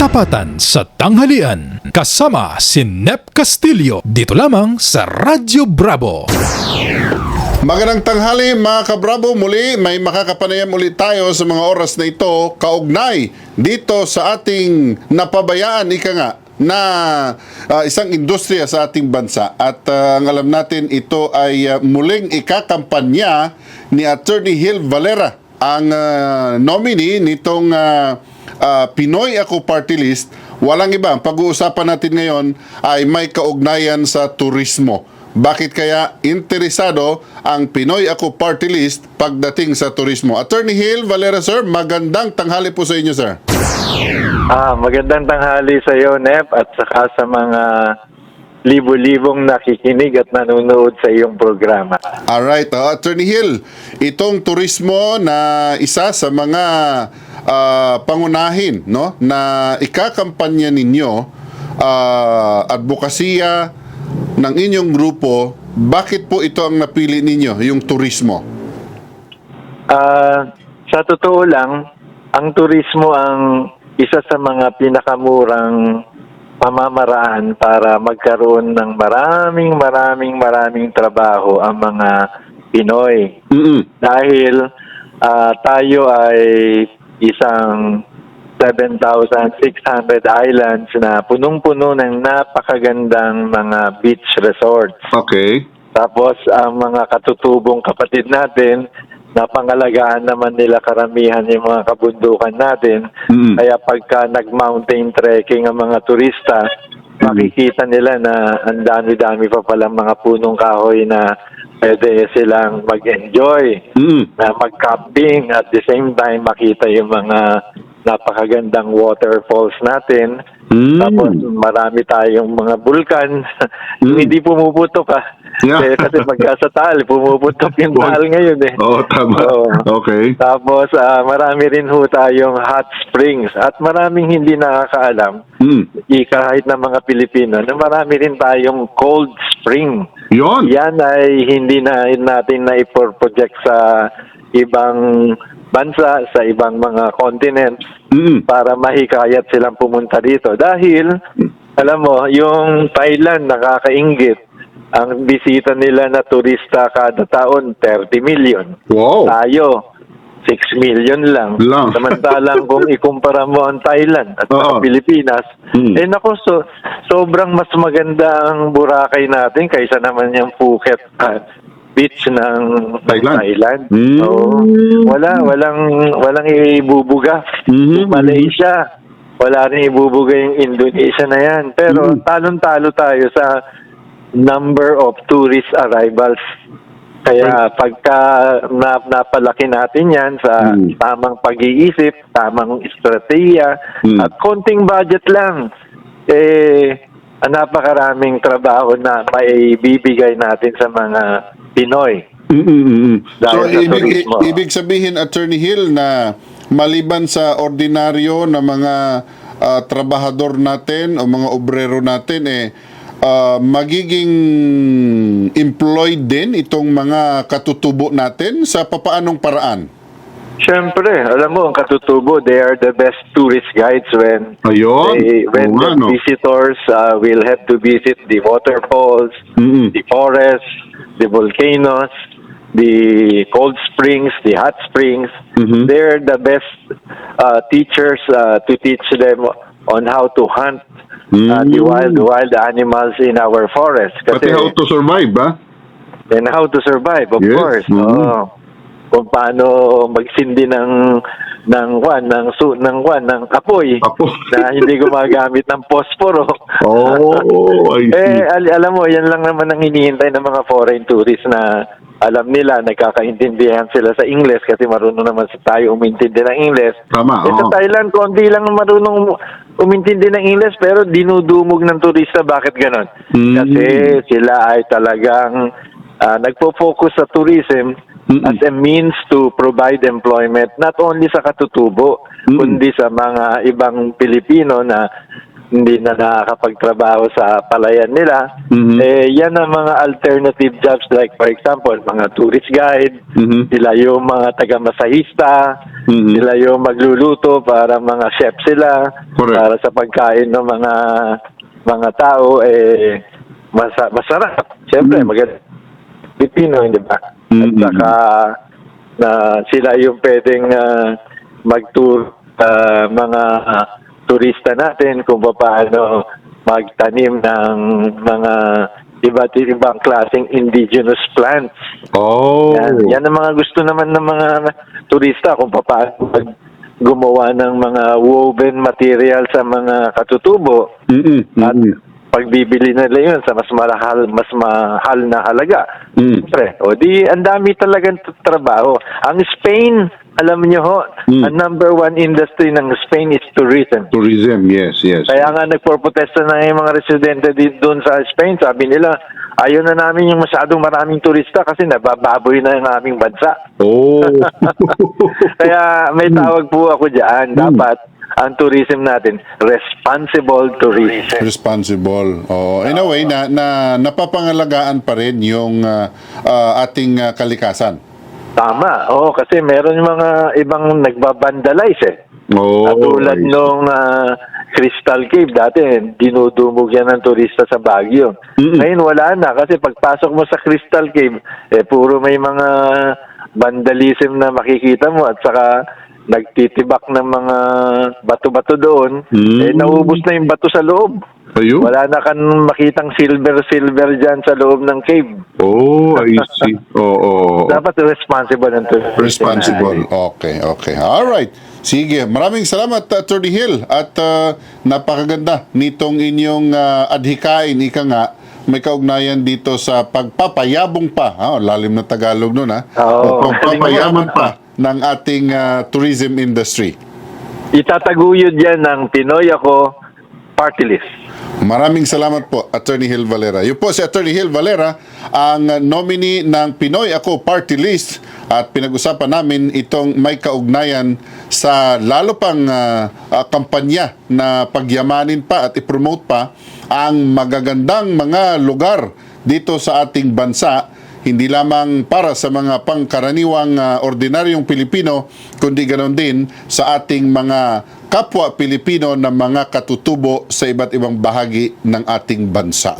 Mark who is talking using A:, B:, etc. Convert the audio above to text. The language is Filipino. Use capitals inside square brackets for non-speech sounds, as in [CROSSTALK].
A: Tapatan sa tanghalian kasama si Nep Castillo dito lamang sa Radyo Bravo.
B: Magandang tanghali mga kabravo. Muli may makakapanayam ulit tayo sa mga oras na ito kaugnay dito sa ating napabayaan ika nga na ah, isang industriya sa ating bansa. At ah, ang alam natin ito ay ah, muling ikakampanya ni Attorney Hill Valera ang ah, nominee nitong ah, ah, Pinoy Ako Party List walang iba ang pag-uusapan natin ngayon ay may kaugnayan sa turismo bakit kaya interesado ang Pinoy Ako Party List pagdating sa turismo? Attorney Hill, Valera Sir, magandang tanghali po sa inyo, sir.
C: Ah, magandang tanghali sa iyo, Nep, at saka sa mga libo-libong nakikinig at nanonood sa iyong programa.
B: Alright, uh, Attorney Hill, itong turismo na isa sa mga ah, pangunahin no, na ikakampanya ninyo, uh, advokasya ng inyong grupo, bakit po ito ang napili ninyo, yung turismo?
C: Ah, sa totoo lang, ang turismo ang isa sa mga pinakamurang pamamaraan para magkaroon ng maraming maraming maraming trabaho ang mga Pinoy.
B: Mm-mm.
C: dahil ah, tayo ay isang 7,600 islands na punong-puno ng napakagandang mga beach resorts.
B: Okay.
C: Tapos ang mga katutubong kapatid natin, napangalagaan naman nila karamihan yung mga kabundukan natin.
B: Mm.
C: Kaya pagka nag-mountain trekking ang mga turista, makikita nila na ang dami-dami pa palang mga punong kahoy na pwede silang mag-enjoy
B: Mm.
C: na mag-camping at the same time makita yung mga napakagandang waterfalls natin.
B: Mm.
C: Tapos marami tayong mga bulkan. [LAUGHS]
B: Mm.
C: hindi pumuputok ah.
B: Yeah.
C: Eh, kasi [LAUGHS] pagka sa taal, pumuputok yung taal ngayon eh.
B: Oo, tama.
C: Oo.
B: Okay.
C: Tapos ah, marami rin ho tayong hot springs at maraming hindi nakakaalam,
B: Mm.
C: kahit na mga Pilipino, na marami rin tayong cold spring.
B: Yon.
C: Yan ay hindi na natin na project sa ibang bansa, sa ibang mga continents
B: Mm.
C: para mahikayat silang pumunta dito. Dahil, alam mo, yung Thailand nakakaingit. Ang bisita nila na turista kada taon, 30 million.
B: Wow.
C: Tayo, 6 million lang.
B: Lang. [LAUGHS]
C: Samantalang kung ikumpara mo ang Thailand at
B: Oo.
C: ang Pilipinas,
B: Hmm.
C: eh nako, so, sobrang mas maganda ang Boracay natin kaysa naman yung Phuket ah, beach ng
B: Thailand.
C: Thailand.
B: Hmm.
C: Oo. Wala, walang walang ibubuga.
B: Mhm.
C: Malaysia, wala rin ibubuga yung Indonesia na yan. Pero
B: Mhm.
C: talon-talo tayo sa number of tourist arrivals. Kaya pagka na, napalaki natin yan sa
B: Mm.
C: tamang pag-iisip, tamang estratehiya,
B: Mm.
C: at konting budget lang, eh, ang napakaraming trabaho na may bibigay natin sa mga Pinoy.
B: Mm-mm-mm. So,
C: Dahil sa
B: ibig,
C: turismo.
B: i- ibig sabihin, Attorney Hill, na maliban sa ordinaryo na mga ah, trabahador natin o mga obrero natin, eh, ah, magiging employed din itong mga katutubo natin sa papaanong paraan?
C: Siyempre, alam mo, ang katutubo, they are the best tourist guides when
B: Ayun.
C: they, when
B: Oo
C: the
B: no?
C: visitors uh, will have to visit the waterfalls,
B: Mm-mm.
C: the forests, the volcanoes, the cold springs, the hot springs.
B: Mhm.
C: They're the best uh, teachers uh, to teach them on how to hunt uh, the
B: Mm.
C: wild wild animals in our forest.
B: Pati how to survive, ba?
C: and how to survive, of
B: Yes.
C: course.
B: Mhm.
C: Oo. Kung paano magsindi ng ng kwan, ng su, ng kwan, ng apoy
B: Apo.
C: na hindi gumagamit ng posporo.
B: Oh, I see.
C: eh, al- alam mo, yan lang naman ang hinihintay ng mga foreign tourists na alam nila, nagkakaintindihan sila sa English kasi marunong naman sa tayo umintindi ng English.
B: Tama,
C: Eh, sa
B: oo.
C: Thailand, konti lang marunong umintindi ng English pero dinudumog ng turista. Bakit ganon?
B: Mm.
C: Kasi sila ay talagang ah, nagpo-focus sa tourism
B: Mm-mm.
C: as a means to provide employment not only sa katutubo
B: Mm.
C: kundi sa mga ibang Pilipino na hindi na nakakapagtrabaho sa palayan nila.
B: Mhm.
C: Eh, yan ang mga alternative jobs like for example, mga tourist guide,
B: Mhm.
C: sila yung mga taga-masahista,
B: Mhm.
C: sila yung magluluto para mga chef sila,
B: Correct.
C: para sa pagkain ng mga mga tao, eh, masa- masarap. Siyempre,
B: Mhm.
C: maganda. Pilipino, hindi ba? At
B: Mhm.
C: saka, na sila yung pwedeng ah, mag-tour sa mga ah, turista natin kung paano magtanim ng mga iba't ibang klaseng indigenous plants.
B: Oh.
C: Yan, yan ang mga gusto naman ng mga turista kung paano mag gumawa ng mga woven material sa mga katutubo
B: Mm-mm.
C: at
B: Mm-mm.
C: pagbibili nila yun sa mas mahal mas mahal na halaga.
B: Mm.
C: Siyempre, o di ang dami talagang trabaho. Ang Spain, alam niyo ho,
B: Mm.
C: ang number one industry ng Spain is tourism.
B: Tourism, yes, yes.
C: Kaya nga nagpo-protesta na yung mga residente doon sa Spain. Sabi nila, ayaw na namin yung masyadong maraming turista kasi nabababoy na yung aming bansa.
B: Oh. [LAUGHS]
C: Kaya may tawag po ako dyan. Dapat ang tourism natin, responsible tourism.
B: Responsible. Oh, in a way na, na napapangalagaan pa rin yung ah, ah, ating ah, kalikasan.
C: Tama. Oo, kasi meron yung mga ibang nagbabandalize eh.
B: Oh.
C: Katulad
B: see.
C: nung ah, Crystal Cave dati, dinudumog yan ng turista sa Baguio.
B: Mm-mm.
C: Ngayon wala na kasi pagpasok mo sa Crystal Cave, eh puro may mga vandalism na makikita mo at saka nagtitibak ng mga bato-bato doon.
B: Mm.
C: Eh naubos na yung bato sa loob.
B: Ayun.
C: Wala na kan makitang silver-silver dyan sa loob ng cave.
B: Oh, I see. [LAUGHS] Oo. Oh,
C: Dapat responsible tourism.
B: Responsible. Okay, okay. All right. Sige, maraming salamat Attorney Hill at ah, napakaganda nitong inyong ah, adhikain ika nga may kaugnayan dito sa pagpapayabong pa. Ah, lalim na Tagalog nun ha.
C: Oo.
B: Pagpapayaman pa ng ating ah, tourism industry.
C: Itataguyod yan ng Pinoy ako party list.
B: Maraming salamat po, Attorney Hill Valera. Yun po si Attorney Hill Valera, ang nominee ng Pinoy Ako Party List at pinag-usapan namin itong may kaugnayan sa lalo pang uh, uh, kampanya na pagyamanin pa at ipromote pa ang magagandang mga lugar dito sa ating bansa hindi lamang para sa mga pangkaraniwang uh, ordinaryong Pilipino, kundi ganoon din sa ating mga kapwa Pilipino na mga katutubo sa iba't ibang bahagi ng ating bansa.